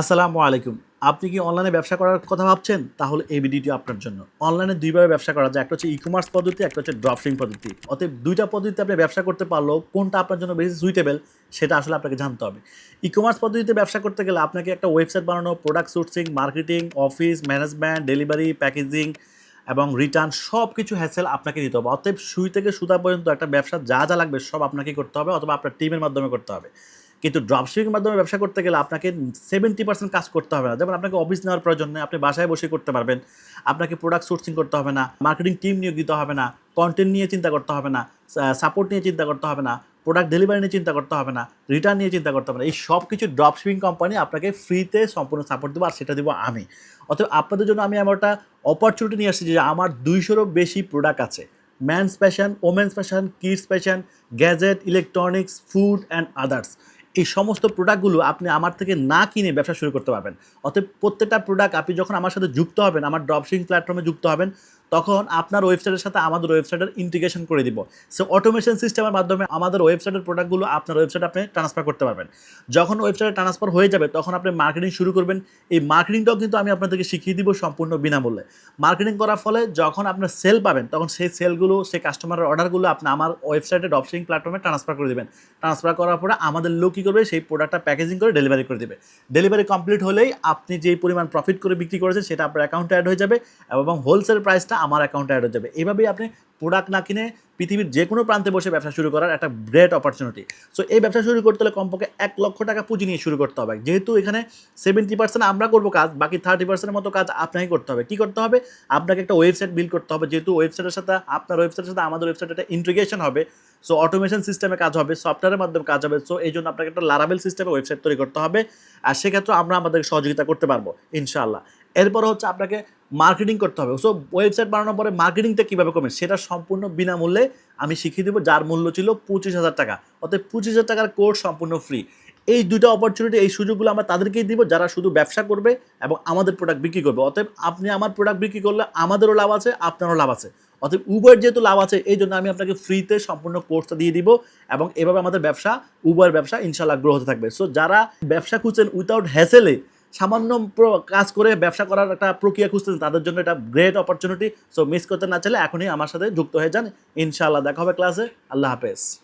আসসালামু আলাইকুম। আপনি কি অনলাইনে ব্যবসা করার কথা ভাবছেন? তাহলে এই ভিডিওটি আপনার জন্য। অনলাইনে দুইভাবে ব্যবসা করা যায়। একটা হচ্ছে ই কমার্স পদ্ধতি, একটা হচ্ছে ড্রপশিং পদ্ধতি। অতএব দুইটা পদ্ধতিতে আপনি ব্যবসা করতে পারলেও কোনটা আপনার জন্য বেশি সুইটেবল সেটা আসলে আপনাকে জানতে হবে। ই কমার্স পদ্ধতিতে ব্যবসা করতে গেলে আপনাকে একটা ওয়েবসাইট বানানো product sourcing marketing office management delivery packaging এবং রিটার্ন সব কিছু হ্যাসেল আপনাকে দিতে হবে। অতএব সুই থেকে সুতা পর্যন্ত একটা ব্যবসা যা যা লাগবে সব আপনাকে করতে হবে অথবা আপনার টিমের মাধ্যমে করতে হবে। কিন্তু ড্রপশিপিংয়ের মাধ্যমে ব্যবসা করতে গেলে আপনাকে সেভেন্টি পার্সেন্ট কাজ করতে হবে না। যেমন আপনাকে অফিস নেওয়ার প্রয়োজন নেই, আপনি বাসায় বসে করতে পারবেন। আপনাকে প্রোডাক্ট সোর্সিং করতে হবে না মার্কেটিং টিম নিয়োগ দিতে হবে না কন্টেন্ট নিয়ে চিন্তা করতে হবে না সাপোর্ট নিয়ে চিন্তা করতে হবে না প্রোডাক্ট ডেলিভারি নিয়ে চিন্তা করতে হবে না রিটার্ন নিয়ে চিন্তা করতে হবে না। এই সব কিছু ড্রপশিপিং কোম্পানি আপনাকে ফ্রিতে সম্পূর্ণ সাপোর্ট দেবো, আর সেটা দেবো আমি। অতএব আপনাদের জন্য আমি আমার একটা অপরচুনিটি নিয়ে আসছি যে আমার দুইশোরও বেশি প্রোডাক্ট আছে। Men's fashion women's fashion kids fashion gadget electronics food and others এই সমস্ত প্রোডাক্টগুলো আপনি আমার থেকে না কিনে ব্যবসা শুরু করতে পারবেন। অতএব প্রত্যেকটা প্রোডাক্ট আপনি যখন আমার সাথে যুক্ত হবেন, আমার ড্রপশিং প্ল্যাটফর্মে যুক্ত হবেন তখন আপনার ওয়েবসাইটের সাথে আমাদের ওয়েবসাইটের ইন্টিগ্রেশন করে দিব। সো অটোমেশন সিস্টেমের মাধ্যমে আমাদের ওয়েবসাইটের প্রোডাক্টগুলো আপনার ওয়েবসাইটে আপনি ট্রান্সফার করতে পারবেন। যখন ওয়েবসাইটে ট্রান্সফার হয়ে যাবে, তখন আপনি মার্কেটিং শুরু করবেন। এই মার্কেটিংটাও কিন্তু আমি আপনাদেরকে শিখিয়ে দিব সম্পূর্ণ বিনামূল্যে। মার্কেটিং করার ফলে যখন আপনার সেল পাবেন, তখন সেই সেলগুলো সেই কাস্টমারের অর্ডারগুলো আপনি আমার ওয়েবসাইটে ড্রপশিং প্ল্যাটফর্মে ট্রান্সফার করে দেবেন। ট্রান্সফার করার পরে আমাদের লোক কী করবে? সেই প্রোডাক্টটা প্যাকেজিং করে ডেলিভারি করে দেবে। ডেলিভারি কমপ্লিট হলেই আপনি যেই পরিমাণ প্রফিট করে বিক্রি করেছেন, সেটা আপনার অ্যাকাউন্টে অ্যাড হয়ে যাবে এবং হোলসেল প্রাইসটা আমার অ্যাকাউন্টে অ্যাড হয়ে যাবে। এভাবেই আপনি প্রোডাক্ট না কিনে পৃথিবীর যে কোনো প্রান্তে বসে ব্যবসা শুরু করার একটা গ্রেট অপরচুনিটি সো এই ব্যবসা শুরু করতে হলে কমপক্ষে এক লক্ষ টাকা পুঁজি নিয়ে শুরু করতে হবে। যেহেতু এখানে সেভেন্টি পার্সেন্ট আমরা করব কাজ, বাকি থার্টি পার্সেন্টের মতো কাজ আপনাকে করতে হবে। কী করতে হবে? আপনাকে একটা ওয়েবসাইট বিল্ড করতে হবে। যেহেতু ওয়েবসাইটের সাথে, আপনার ওয়েবসাইটের সাথে আমাদের ওয়েবসাইটে একটা ইন্টিগ্রেশন হবে সো অটোমেশন সিস্টেমে কাজ হবে সফটওয়্যারের মাধ্যমে কাজ হবে সো এই জন্য আপনাকে একটা লারাবেল সিস্টেমে ওয়েবসাইট তৈরি করতে হবে। আর সেক্ষেত্রে আমরা আমাদের সহযোগিতা করতে পারব, ইনশাআল্লাহ। এরপর হচ্ছে আপনাকে মার্কেটিং করতে হবে। সো ওয়েবসাইট বানানোর পরে মার্কেটিংটা কীভাবে কমে সেটা সম্পূর্ণ বিনামূল্যে আমি শিখিয়ে দেবো, যার মূল্য ছিল পঁচিশ হাজার টাকা। অর্থাৎ পঁচিশ হাজার টাকার কোর্স সম্পূর্ণ ফ্রি এই দুটো অপরচুনিটি এই সুযোগগুলো আমরা তাদেরকেই দিব, যারা শুধু ব্যবসা করবে এবং আমাদের প্রোডাক্ট বিক্রি করবে। অতএব আপনি আমার প্রোডাক্ট বিক্রি করলে আমাদেরও লাভ আছে, আপনারও লাভ আছে। অতএব উবার যেহেতু লাভ আছে, এই জন্য আমি আপনাকে ফ্রিতে সম্পূর্ণ কোর্সটা দিয়ে দিব এবং এভাবে আমাদের ব্যবসা উবার ব্যবসা ইনশাল্লাহ গ্রো হতে থাকবে। সো যারা ব্যবসা খুঁজছেন উইথাউট হ্যাসেলে সামান্য কাজ করে ব্যবসা করার একটা প্রক্রিয়া খুঁজতেছেন, তাদের জন্য এটা গ্রেট অপরচুনিটি সো মিস করতে না চাইলে এখনই আমার সাথে যুক্ত হয়ে যান। ইনশাআল্লাহ, দেখা হবে ক্লাসে আল্লাহ হাফেজ।